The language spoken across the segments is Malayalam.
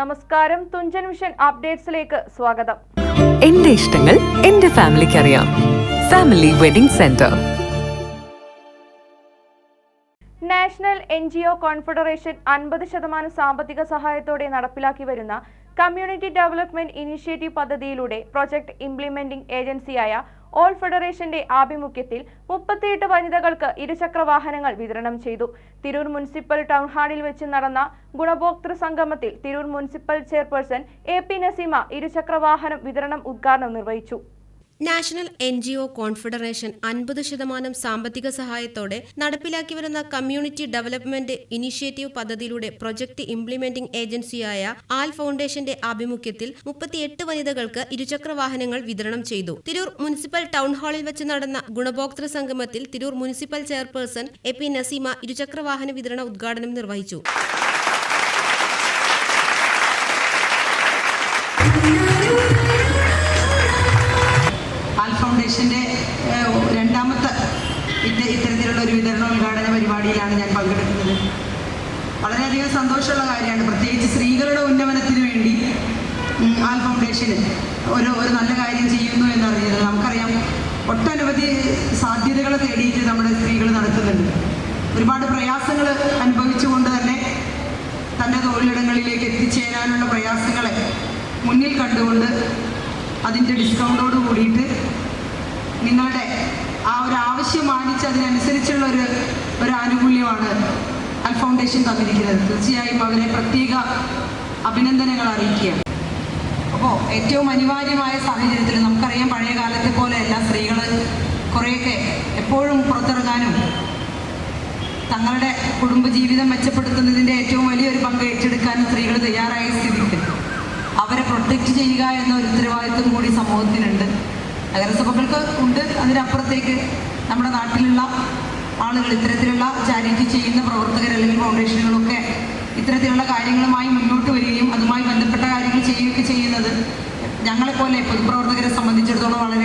നമസ്കാരം. തുഞ്ചൻ മിഷൻ അപ്ഡേറ്റ്സിലേക്ക് സ്വാഗതം. എന്റെ ഇഷ്ടങ്ങൾ എന്റെ ഫാമിലിക്ക് അറിയാം family wedding centre national N G O confederation അൻപത് ശതമാനം സാമ്പത്തിക സഹായത്തോടെ നടപ്പിലാക്കി വരുന്ന കമ്മ്യൂണിറ്റി ഡെവലപ്മെന്റ് ഇനിഷ്യേറ്റീവ് പദ്ധതിയിലൂടെ പ്രൊജക്ട് ഇംപ്ലിമെന്റിംഗ് ഏജൻസിയായ ഓൾ ഫെഡറേഷന്റെ ആഭിമുഖ്യത്തിൽ മുപ്പത്തിയെട്ട് വനിതകൾക്ക് ഇരുചക്ര വാഹനങ്ങൾ വിതരണം ചെയ്തു. തിരൂർ മുനിസിപ്പൽ ടൗൺ ഹാളിൽ വെച്ച് നടന്ന ഗുണഭോക്തൃ സംഗമത്തിൽ Tirur municipal chairperson A P Naseema ഇരുചക്ര വാഹനം വിതരണം ഉദ്ഘാടനം നിർവഹിച്ചു. National N G O confederation അൻപത് ശതമാനം സാമ്പത്തിക സഹായത്തോടെ നടപ്പിലാക്കി വരുന്ന കമ്മ്യൂണിറ്റി ഡെവലപ്മെന്റ് ഇനിഷ്യേറ്റീവ് പദ്ധതിയിലൂടെ പ്രൊജക്ട് ഇംപ്ലിമെന്റിംഗ് ഏജൻസിയായ ആൽ ഫൗണ്ടേഷന്റെ ആഭിമുഖ്യത്തിൽ മുപ്പത്തിയെട്ട് വനിതകൾക്ക് ഇരുചക്ര വാഹനങ്ങൾ വിതരണം ചെയ്തു. തിരൂർ മുനിസിപ്പൽ ടൗൺ ഹാളിൽ വെച്ച് നടന്ന ഗുണഭോക്തൃ സംഗമത്തിൽ Tirur municipal chairperson A P Naseema ഇരുചക്ര വാഹന വിതരണ ഉദ്ഘാടനം നിർവഹിച്ചു. ഒരു വിതരണ ഉദ്ഘാടന പരിപാടിയിലാണ് ഞാൻ പങ്കെടുക്കുന്നത്. വളരെയധികം സന്തോഷമുള്ള കാര്യമാണ്. പ്രത്യേകിച്ച് സ്ത്രീകളുടെ ഉന്നമനത്തിന് വേണ്ടി ആൽ ഫൗണ്ടേഷന് ഒരു ഒരു നല്ല കാര്യം ചെയ്യുന്നു എന്നറിഞ്ഞത് നമുക്കറിയാം. ഒട്ടനവധി സാധ്യതകൾ തേടിയിട്ട് നമ്മുടെ സ്ത്രീകൾ നടത്തുന്നുണ്ട്. ഒരുപാട് പ്രയാസങ്ങൾ അനുഭവിച്ചുകൊണ്ട് തന്നെ തന്റെ തൊഴിലിടങ്ങളിലേക്ക് എത്തിച്ചേരാനുള്ള പ്രയാസങ്ങളെ മുന്നിൽ കണ്ടുകൊണ്ട് അതിന്റെ ഡിസ്കൗണ്ടോട് കൂടിയിട്ട് നിങ്ങളുടെ ആ ഒരു ആവശ്യം മാനിച്ച് അതിനനുസരിച്ചുള്ള ഒരു ഒരു ആനുകൂല്യമാണ് അൽ ഫൗണ്ടേഷൻ തന്നിരിക്കുന്നത്. തീർച്ചയായും അവരെ പ്രത്യേക അഭിനന്ദനങ്ങൾ അറിയിക്കുക അപ്പോൾ ഏറ്റവും അനിവാര്യമായ സാഹചര്യത്തിൽ നമുക്കറിയാം പഴയ കാലത്തെ പോലെ എല്ലാ സ്ത്രീകൾ കുറേയൊക്കെ എപ്പോഴും പുറത്തിറങ്ങാനും തങ്ങളുടെ കുടുംബജീവിതം മെച്ചപ്പെടുത്തുന്നതിന്റെ ഏറ്റവും വലിയൊരു പങ്ക് ഏറ്റെടുക്കാനും സ്ത്രീകൾ തയ്യാറായ സ്ഥിതിക്ക് അവരെ പ്രൊട്ടക്റ്റ് ചെയ്യുക എന്ന ഒരു ഉത്തരവാദിത്വം കൂടി സമൂഹത്തിനുണ്ട്. നഗരസഭകൾക്ക് ഉണ്ട്. അതിനപ്പുറത്തേക്ക് നമ്മുടെ നാട്ടിലുള്ള ആളുകൾ ഇത്തരത്തിലുള്ള ചാരിറ്റി ചെയ്യുന്ന പ്രവർത്തകർ അല്ലെങ്കിൽ ഫൗണ്ടേഷനുകളൊക്കെ ഇത്തരത്തിലുള്ള കാര്യങ്ങളുമായി മുന്നോട്ട് വരികയും അതുമായി ബന്ധപ്പെട്ട കാര്യങ്ങൾ ചെയ്യുകയൊക്കെ ചെയ്യുന്നത് ഞങ്ങളെപ്പോലെ പൊതുപ്രവർത്തകരെ സംബന്ധിച്ചിടത്തോളം കാര്യമാണ്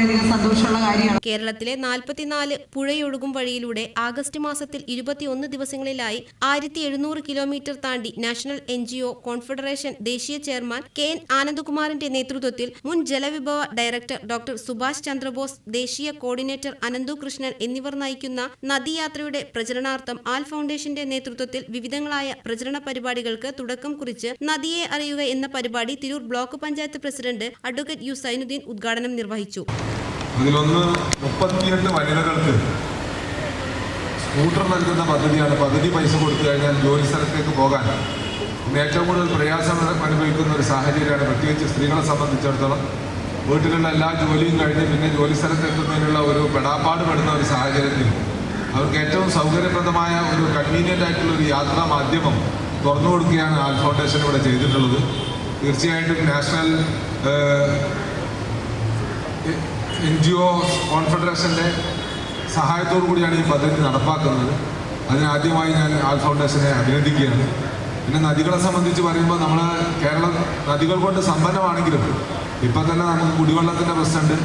കേരളത്തിലെ നാൽപ്പത്തിനാല് പുഴയൊഴുകും വഴിയിലൂടെ ആഗസ്റ്റ് മാസത്തിൽ ഇരുപത്തിയൊന്ന് ദിവസങ്ങളിലായി ആയിരത്തി എഴുന്നൂറ് കിലോമീറ്റർ താണ്ടി national N G O confederation ദേശീയ ചെയർമാൻ കെ എൻ ആനന്ദകുമാറിന്റെ നേതൃത്വത്തിൽ മുൻ ജലവിഭവ ഡയറക്ടർ ഡോക്ടർ സുഭാഷ് ചന്ദ്രബോസ് ദേശീയ കോർഡിനേറ്റർ അനന്തു കൃഷ്ണൻ എന്നിവർ നയിക്കുന്ന നദിയാത്രയുടെ പ്രചരണാർത്ഥം ആൽ ഫൗണ്ടേഷന്റെ നേതൃത്വത്തിൽ വിവിധങ്ങളായ പ്രചരണ പരിപാടികൾക്ക് തുടക്കം കുറിച്ച് നദിയെ അറിയുക എന്ന പരിപാടി Tirur block panchayat president advocate U Zainuddin ഉദ്ഘാടനം നിർവഹിച്ചു. അതിലൊന്ന് മുപ്പത്തിയെട്ട് വനിതകൾക്ക് സ്കൂട്ടർ നൽകുന്ന പദ്ധതിയാണ്. പദ്ധതി പൈസ കൊടുത്തു കഴിഞ്ഞാൽ ജോലി സ്ഥലത്തേക്ക് പോകാൻ. ഇന്ന് ഏറ്റവും കൂടുതൽ പ്രയാസം അനുഭവിക്കുന്ന ഒരു സാഹചര്യമാണ് പ്രത്യേകിച്ച് സ്ത്രീകളെ സംബന്ധിച്ചിടത്തോളം. വീട്ടിലുള്ള എല്ലാ ജോലിയും കഴിഞ്ഞ് പിന്നെ ജോലി സ്ഥലത്ത് എത്തുന്നതിനുള്ള ഒരു പെടാപ്പാട് പെടുന്ന ഒരു സാഹചര്യത്തിൽ അവർക്ക് ഏറ്റവും സൗകര്യപ്രദമായ ഒരു കൺവീനിയന്റ് ആയിട്ടുള്ള ഒരു യാത്രാ മാധ്യമം തുറന്നു കൊടുക്കുകയാണ് ആൽ ഫൗണ്ടേഷൻ ഇവിടെ ചെയ്തിട്ടുള്ളത്. തീർച്ചയായിട്ടും നാഷണൽ എൻ ജി ഒ കോൺഫെഡറേഷന്റെ സഹായത്തോടു കൂടിയാണ് ഈ പദ്ധതി നടപ്പാക്കുന്നത്. അതിനാദ്യമായി ഞാൻ ആൽ ഫൗണ്ടേഷനെ അഭിനന്ദിക്കുകയാണ്. പിന്നെ നദികളെ സംബന്ധിച്ച് പറയുമ്പോൾ നമ്മൾ കേരളം നദികൾ കൊണ്ട് സമ്പന്നമാണെങ്കിലും ഇപ്പം തന്നെ നമുക്ക് കുടിവെള്ളത്തിന്റെ പ്രശ്നമുണ്ട്.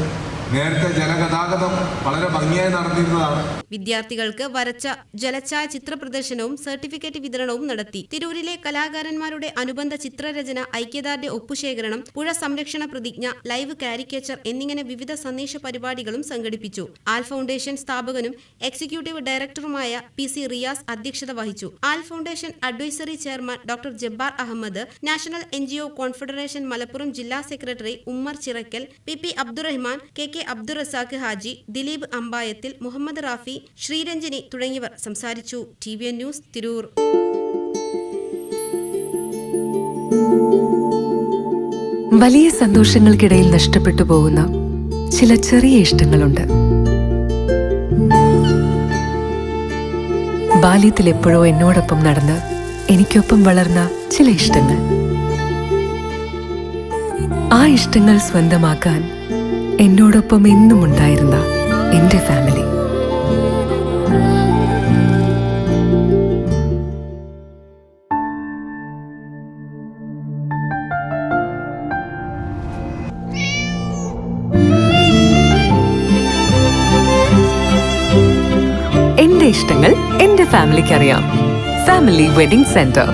നേരത്തെ ജലഗതാഗതം വളരെ ഭംഗിയായി നടന്നിരുന്നതാണ്. വിദ്യാർത്ഥികൾക്ക് വരച്ച ജലഛായ ചിത്ര പ്രദർശനവും സർട്ടിഫിക്കറ്റ് വിതരണവും നടത്തി. തിരൂരിലെ കലാകാരന്മാരുടെ അനുബന്ധ ചിത്രരചന ഐക്യദാർഢ്യ ഒപ്പുശേഖരണം പുഴ സംരക്ഷണ പ്രതിജ്ഞ ലൈവ് കാരിക്കേച്ചർ എന്നിങ്ങനെ വിവിധ സന്ദേശ പരിപാടികളും സംഘടിപ്പിച്ചു. ആൽ ഫൗണ്ടേഷൻ സ്ഥാപകനും എക്സിക്യൂട്ടീവ് ഡയറക്ടറുമായ പി സി റിയാസ് അധ്യക്ഷത വഹിച്ചു. Al foundation advisory chairman doctor Jabbar Ahmed national N confederation Malappuram ജില്ലാ secretary Ummer Chirakkal P P Abdurahman K K Abdul Razak Haji Dileep Ambayathil Muhammad Rafi Sreeranjini തുടങ്ങിയവർ സംസാരിച്ചു. T V N news Tirur. വലിയ സന്തോഷങ്ങൾക്കിടയിൽ നഷ്ടപ്പെട്ടു പോകുന്ന ചില ചെറിയ ഇഷ്ടങ്ങളുണ്ട്. ബാല്യത്തിൽ എപ്പോഴോ എന്നോടൊപ്പം നടന്ന് എനിക്കൊപ്പം വളർന്ന ചില ഇഷ്ടങ്ങൾ. ആ ഇഷ്ടങ്ങൾ സ്വന്തമാക്കാൻ എന്നോടൊപ്പം എന്നും ഉണ്ടായിരുന്ന എന്റെ ഫാമിലി എന്റെ ഇഷ്ടങ്ങൾ എന്റെ ഫാമിലിക്ക് അറിയാം. Family wedding centre